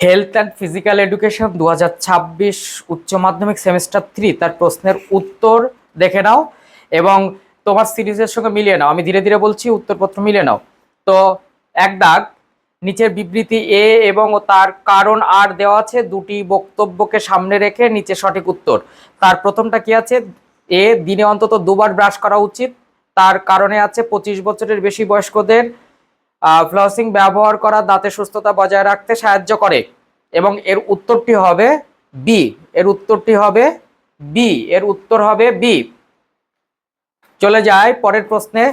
Health and physical education দু হাজার ছাব্বিশ উচ্চ মাধ্যমিক সেমিস্টার থ্রি তার প্রশ্নের উত্তর দেখে নাও এবং তোমার সিরিজের সঙ্গে মিলিয়ে নাও। আমি ধীরে ধীরে বলছি, উত্তরপত্র মিলিয়ে নাও। তো এক দাগ, নিচের বিবৃতি এ এবং তার কারণ আর দেওয়া আছে, দুটি বক্তব্যকে সামনে রেখে নিচে সঠিক উত্তর। তার প্রথমটা কি আছে? এ দিনে অন্তত দুবার ব্রাশ করা উচিত। তার কারণে আছে পঁচিশ বছরের বেশি বয়স্কদের। ফ্লসিং ব্যবহার করা, দাঁতের সুস্থতা বজায় রাখতে সাহায্য করে। এবং এর উত্তরটি হবে বি এর উত্তরটি হবে বি এর উত্তর হবে বি চলে যায় পরের প্রশ্নে।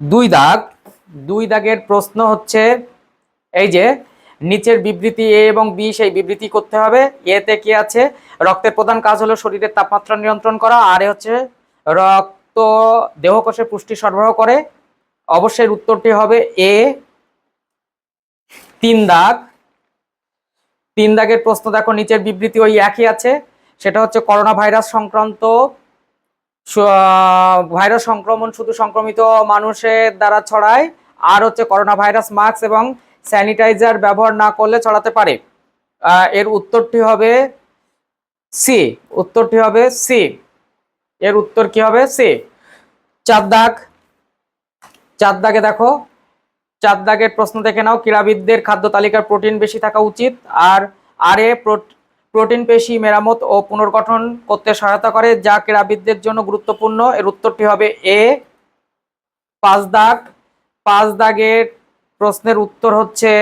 দুই দাগ। দুই দাগের প্রশ্ন হচ্ছে, এই যে, নিচের বিবৃতি এ এবং বি সেই বিবৃতি করতে হবে। এতে কি আছে? রক্তের প্রধান কাজ হলো শরীরের তাপমাত্রা নিয়ন্ত্রণ করা। আর এ হচ্ছে, রক্ত দেহকোষে পুষ্টি সরবরাহ করে। অবশ্যই উত্তরটি হবে এ, তিন দাগ। তিন দাগের প্রশ্ন দেখো, নিচের বিবৃতি ওই একই আছে। সেটা হচ্ছে করোনা ভাইরাস সংক্রান্ত ভাইরাস সংক্রমণ শুধু সংক্রমিত মানুষের দ্বারা ছড়ায়, আর হচ্ছে করোনা ভাইরাস মাস্ক এবং স্যানিটাইজার ব্যবহার না করলে ছড়াতে পারে। এর উত্তরটি হবে সি, উত্তরটি হবে সি। এর উত্তর কি হবে? সি। চার দাগ। চার দাগে দেখো, চার দাগের প্রশ্ন দেখে নাও, ক্রীড়াবিদদের খাদ্য তালিকার প্রোটিন বেশি থাকা উচিত আর আর এ প্রোটিন পেশি মেরামত ও পুনর্গঠন করতে সহায়তা করে, যা ক্রীড়াবিদদের জন্য গুরুত্বপূর্ণ। এর উত্তরটি হবে এ, পাঁচ দাগ। পাঁচ দাগের প্রশ্নের উত্তর হচ্ছে,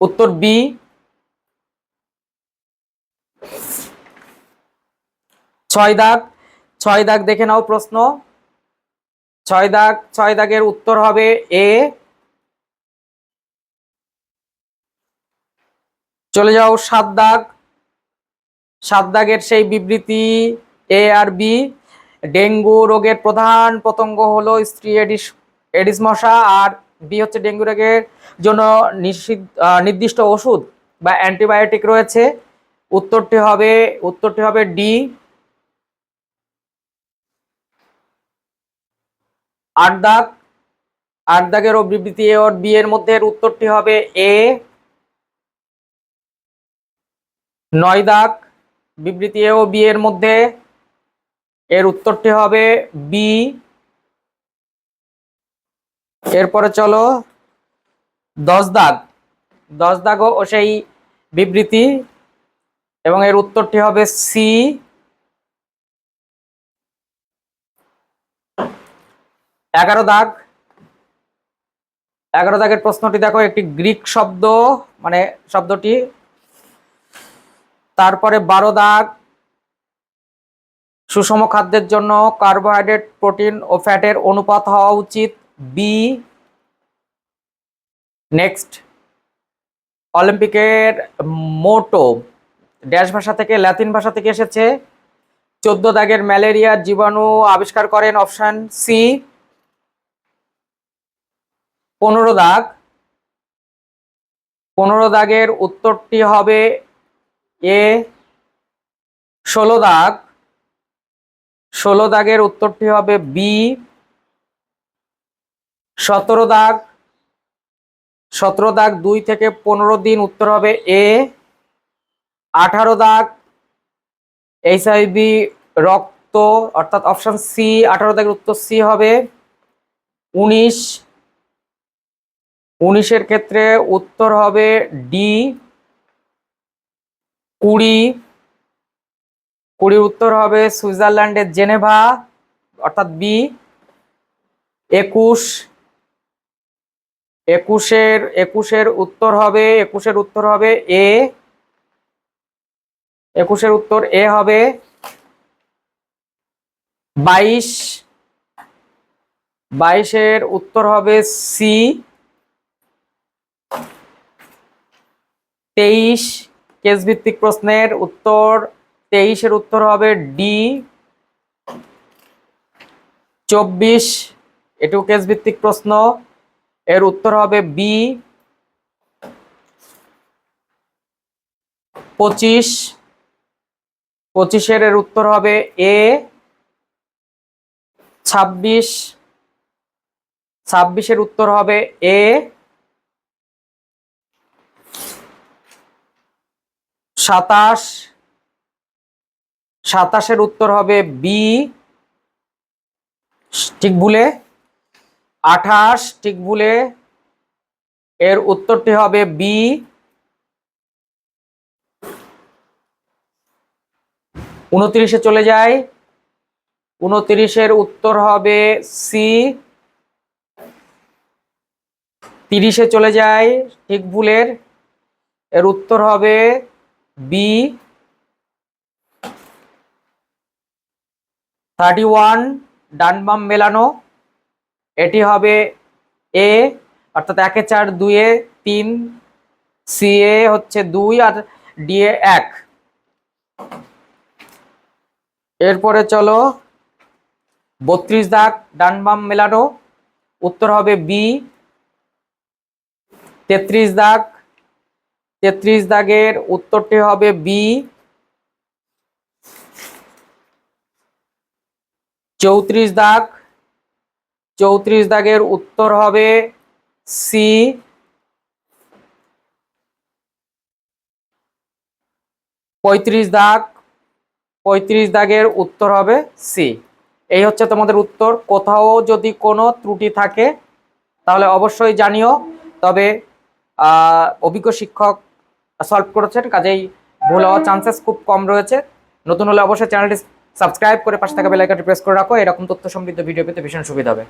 উত্তর বি। ছয় দাগ ছয় দাগ দেখে নাও প্রশ্ন। ছয় দাগ, ছয় দাগের উত্তর হবে এ চলে যাও সাত দাগ। সাত দাগের সেই বিবৃতি এ আর বি ডেঙ্গু রোগের প্রধান পতঙ্গ হলো স্ত্রী এডিস এডিস মশা, আর বি হচ্ছে ডেঙ্গু রোগের জন্য নির্দিষ্ট ওষুধ বা অ্যান্টিবায়োটিক রয়েছে। উত্তরটি হবে উত্তরটি হবে ডি আট দাগ, আট দাগের বিবৃতি এ ওর বি এর মধ্যে উত্তরটি হবে এ নয় দাগ, বিবৃতি এ ও বি এর মধ্যে এর উত্তরটি হবে বি এরপরে চলো, দশ দাগ দশ দাগ ও সেই বিবৃতি এবং এর উত্তরটি হবে সি এগারো দাগ। এগারো দাগের প্রশ্নটি দেখো, একটি গ্রিক শব্দ মানে শব্দটি। তারপরে বারো দাগ। সুষম খাদ্যের জন্য কার্বোহাইড্রেট, প্রোটিন ও ফ্যাটের অনুপাত হওয়া উচিত। বি। নেক্সট। অলিম্পিকের মোটো ড্যাশ ভাষা থেকে ল্যাতিন ভাষা থেকে এসেছে। চোদ্দ দাগের ম্যালেরিয়ার জীবাণু আবিষ্কার করেন অপশন সি। পনেরো দাগ। পনেরো দাগের উত্তরটি হবে এ, ষোলো দাগ। ষোলো দাগের উত্তরটি হবে বি, সতেরো দাগ। সতেরো দাগ দুই থেকে পনেরো দিন উত্তর হবে এ, আঠারো দাগ। এইচআইভি রক্ত, অর্থাৎ অপশন সি, আঠারো দাগের উত্তর সি হবে। উনিশ উনিশের ক্ষেত্রে উত্তর হবে ডি, কুড়ি। কুড়ির উত্তর হবে সুইজারল্যান্ডের জেনেভা, অর্থাৎ বি। একুশ। একুশের একুশের উত্তর হবে, একুশের উত্তর হবে এ। একুশের উত্তর এ হবে বাইশ। বাইশের উত্তর হবে সি। তেইশ কেস ভিত্তিক প্রশ্নের উত্তর, তেইশের উত্তর হবে ডি। চব্বিশ এটিও কেস ভিত্তিক প্রশ্ন, এর উত্তর হবে বি। পঁচিশ, পঁচিশের এর উত্তর হবে এ। ছাব্বিশ, ছাব্বিশের উত্তর হবে এ। সাতাশ, সাতাশের উত্তর হবে বি। ঠিক ভুলে? আঠাশ, ঠিক ভুলে? এর উত্তরটি হবে বি। উনত্রিশে চলে যায় উনত্রিশের উত্তর হবে সি। তিরিশে চলে যায় ঠিক ভুলের। এর উত্তর হবে বি থার্টি ওয়ান ডান বাম মেলানো। এটি হবে এ অর্থাৎ একে চার, দুয়ে তিন সি এ হচ্ছে দুই আর ডি এ এক। এরপরে চলো বত্রিশ দাগ ডান বাম মেলানো। উত্তর হবে বি তেত্রিশ দাগ তেত্রিশ দাগের উত্তরটি হবে বি চৌত্রিশ দাগ। চৌত্রিশ দাগের উত্তর হবে সি পঁয়ত্রিশ দাগ। পঁয়ত্রিশ দাগের উত্তর হবে সি এই হচ্ছে তোমাদের উত্তর। কোথাও যদি কোনো ত্রুটি থাকে, তাহলে অবশ্যই জানিও। তবে অভিজ্ঞ শিক্ষক সলভ করেছেন কাজেই ভুল হওয়ার চান্সেস খুব কম রয়েছে। নতুন হলে অবশ্যই চ্যানেলটি সাবস্ক্রাইব করে পাশে থাকা বেলাইকাটি প্রেস করে রাখো এরকম তথ্য সমৃদ্ধ ভিডিও পেতে ভীষণ সুবিধা হবে।